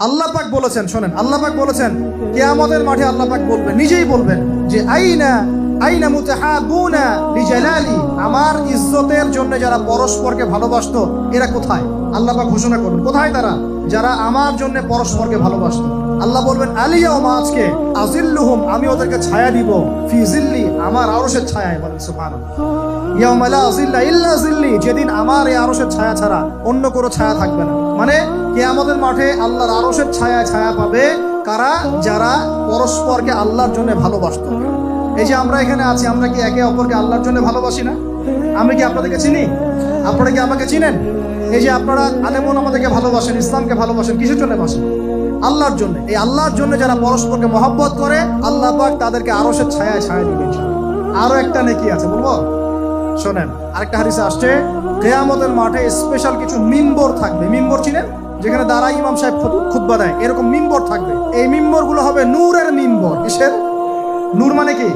আল্লাহ পাক বলেছেন, শোনেন, আল্লাহ বলেছেন কে আমাদের মাঠে আল্লাহ পাক বলবেন, নিজেই বলবেন যে, আইনা আইনা মুতাহাবুনা লিজালালি আমার ইজ্জতের জন্য যারা পরস্পরকে ভালোবাসতো, এরা কোথায়? আল্লাহ পাক ঘোষণা করবেন কোথায় তারা? যারা আমার জন্য পরস্পরকে ভালোবাসতো। আল্লাহ বলবেন আলিয়া মা আজকে আজিল্লুহুম আমি ওদেরকে ছায়া দিব। ফি জিল্লি আমার আরশের ছায়ায় বলেন, সুবহানাল্লাহ। ইয়াউমা লা জিল্লা ইল্লা জিল্লি যেদিন আমার এই আরশের ছায়া ছাড়া অন্য কোনো ছায়া থাকবে না। মানে কে আমাদের মাঠে আল্লাহর আরশের ছায়া ছায়া পাবে কারা? যারা পরস্পরকে আল্লাহর জন্য ভালোবাসত। এই যে আমরা এখানে আছি, আমরা কি একে অপরকে আল্লাহর জন্য ভালোবাসি না? আমি কি আপনাদেরকে চিনি? আপনারা কি আমাকে চিনেন? এই যে আপনারা আলেমন আমাদেরকে ভালোবাসেন, ইসলামকে ভালোবাসেন, কিসের জন্য বাসেন আল্লাহর জন্য। এই আল্লাহর জন্য যারা পরস্পরকে মহব্বত করে, আল্লাহ পাক তাদেরকে আরশের ছায়ায় ছায়া দিবেন আরও একটা নেকি আছে, বলব? শোনেন, আরেকটা হারিসে আসছে। কেয়ামতের মাঠে স্পেশাল কিছু মিম্বর থাকবে। মিম্বর চিনেন? যেখানে দাঁড়াই ইমাম সাহেব খুতবা দেয়। এরকম মিম্বর থাকবে। এই মিম্বরগুলো হবে নূরের মিম্বর। কিসের? নূর মানে কি?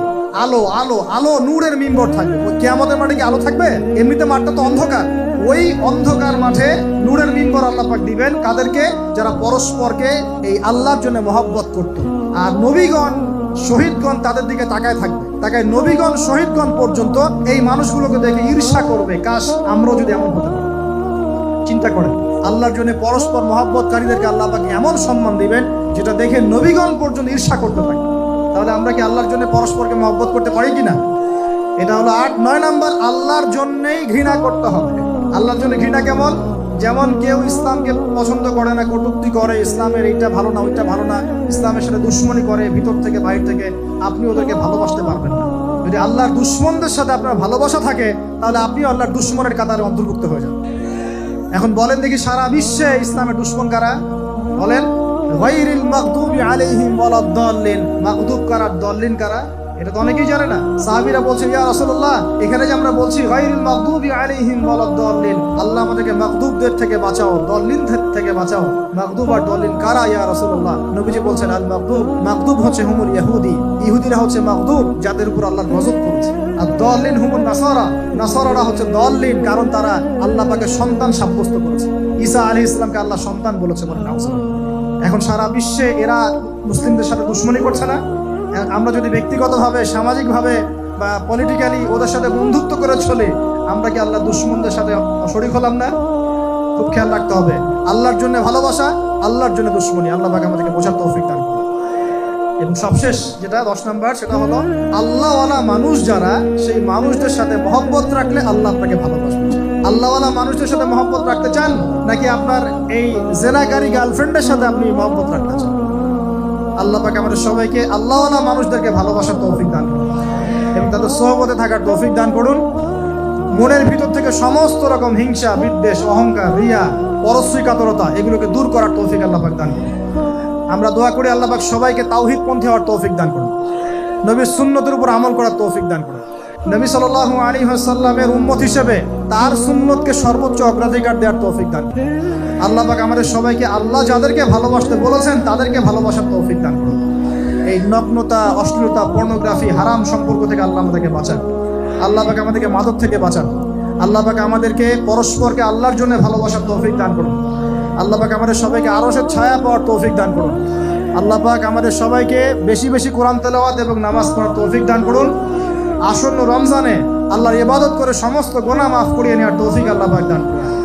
আলো আলো আলো নূরের মিম্বর থাকবে। ওই কেয়ামতের মাঠে কি আলো থাকবে? এমনিতে মাঠটা তো অন্ধকার। ওই অন্ধকার মাঠে নূরের মিম্বর আল্লাহ পাক দিবেন। কাদেরকে? যারা পরস্পরকে এই আল্লাহর জন্য মহব্বত করত। আর নবীগণ, শহীদগণ তাদের দিকে তাকায় থাকবে। তাকায় নবীগণ, শহীদগণ পর্যন্ত এই মানুষগুলোকে দেখে ঈর্ষা করবে, কাশ আমরাও যদি এমন হতে চিন্তা করেন, আল্লাহর জন্য পরস্পর মহব্বতকারীদেরকে আল্লাহ পাকে এমন সম্মান দিবেন, যেটা দেখে নবীগণ পর্যন্ত ঈর্ষা করতে পারে তাহলে আমরা কি আল্লাহর জন্য পরস্পরকে মহব্বত করতে পারি কিনা? এটা হলো আট, নয় নাম্বার, আল্লাহর জন্যেই ঘৃণা করতে হবে। আল্লাহর জন্য ঘৃণা কেমন যেমন কেউ ইসলামকে পছন্দ করে না, কটুক্তি করে, ইসলামের এইটা ভালো না, ওইটা ভালো না, ইসলামের সাথে দুশ্মনী করে, ভিতর থেকে, বাইরে থেকে আপনি ওদেরকে ভালোবাসতে পারবেন না। যদি আল্লাহর দুশ্মনদের সাথে আপনার ভালোবাসা থাকে, তাহলে আপনিও আল্লাহর দুশ্মনের কাতারে অন্তর্ভুক্ত হয়ে যান। এখন বলেন দেখি সারা বিশ্বে ইসলামের দুশ্মন কারা? বলেন। গায়রিল মাগদুবি আলাইহিম ওয়ালাদ-দাল্লিন মাগদুব কারা? দল্লিন কারা? এটা তো অনেকেই জানে না। সাহাবীরা বলছেন ইয়া রাসূলুল্লাহ, এখানে যে আমরা বলছি গায়রিল মাগদুবি আলাইহিম ওয়ালাদ-দাল্লিন আল্লাহ আমাদেরকে মাগদুবদের থেকে বাঁচাও, দল্লিনদের থেকে বাঁচাও। মাগদুব আর দল্লিন কারা, ইয়া রাসূলুল্লাহ? নবীজি বলছেন, আল মাগদুব। মাগদুব হচ্ছে হুমুল ইহুদি ইহুদিরা হচ্ছে মাগদুব, যাদের উপর আল্লাহ গজব করেছে আর দলিন হুমুন নাসারা। নাসারারা হচ্ছে দলিন কারণ তারা আল্লাহ পাকে সন্তান সাব্যস্ত করেছে। ঈসা আলী ইসলামকে আল্লাহ সন্তান বলেছে বলে নাউজুবিল্লাহ। এখন সারা বিশ্বে এরা মুসলিমদের সাথে দুশ্মনী করছে না। আমরা যদি ব্যক্তিগতভাবে, সামাজিকভাবে বা পলিটিক্যালি ওদের সাথে বন্ধুত্ব করে চলে, আমরা কি আল্লাহ দুশ্মনদের সাথে শরিক হলাম না? খুব খেয়াল রাখতে হবে। আল্লাহর জন্য ভালোবাসা, আল্লাহর জন্য দুশ্মনী। আল্লাহ পাকে আমাদেরকে বোঝার তৌফিক দান এবং সবশেষ যেটা, দশ নম্বর, সেটা হলো, আল্লাহওয়ালা মানুষ যারা, সেই মানুষদের সাথে মহব্বত রাখলে আল্লাহ আপনাকে ভালোবাসবে। আল্লাহওয়ালা মানুষদের সাথে মহব্বত রাখতে চান, নাকি আপনার এই জেনাকারী গার্লফ্রেন্ডের সাথে আপনি মহব্বত রাখতে চান? আল্লাহ পাকে আমাদের সবাইকে আল্লাহওয়ালা মানুষদেরকে ভালোবাসার তৌফিক দান করুন। এবং তাদের সহবতে থাকার তৌফিক দান করুন। মনের ভিতর থেকে সমস্ত রকম হিংসা, বিদ্বেষ, অহংকার, রিয়া, পরশ্রীকাতরতা, এগুলোকে দূর করার তৌফিক আল্লাহ পাক দান করুন। আমরা দোয়া করি আল্লাহ পাক সবাইকে তাওহিদ পন্থী হওয়ার তৌফিক দান করুন। নবীর সুন্নতের উপর আমল করার তৌফিক দান করুন। নবী সাল্লাল্লাহু আলাইহি ওয়াসাল্লামের উম্মত হিসেবে তার সুন্নতকে সর্বোচ্চ অগ্রাধিকার দেওয়ার তৌফিক দান আল্লাহ পাক আমাদের সবাইকে, আল্লাহ যাদেরকে ভালোবাসতে বলেছেন, তাদেরকে ভালোবাসার তৌফিক দান করুন। এই নগ্নতা, অশ্লীলতা পর্নোগ্রাফি হারাম সম্পর্ক থেকে আল্লাহ আমাদেরকে বাঁচান। আল্লাহ পাক আমাদেরকে মাদক থেকে বাঁচান। আল্লাহ পাক আমাদেরকে পরস্পরকে আল্লাহর জন্য ভালোবাসার তৌফিক দান করুন। আল্লাহ পাক আমাদের সবাইকে আরশের ছায়া পাওয়ার তৌফিক দান করুন। আল্লাহ পাক আমাদের সবাইকে বেশি বেশি কোরআন তেলাওয়াত এবং নামাজ পড়ার তৌফিক দান করুন। আসন্ন রমজানে আল্লাহর ইবাদত করে সমস্ত গোনা মাফ করিয়ে নেওয়ার তৌফিক আল্লাহ বাগদান দান করুন।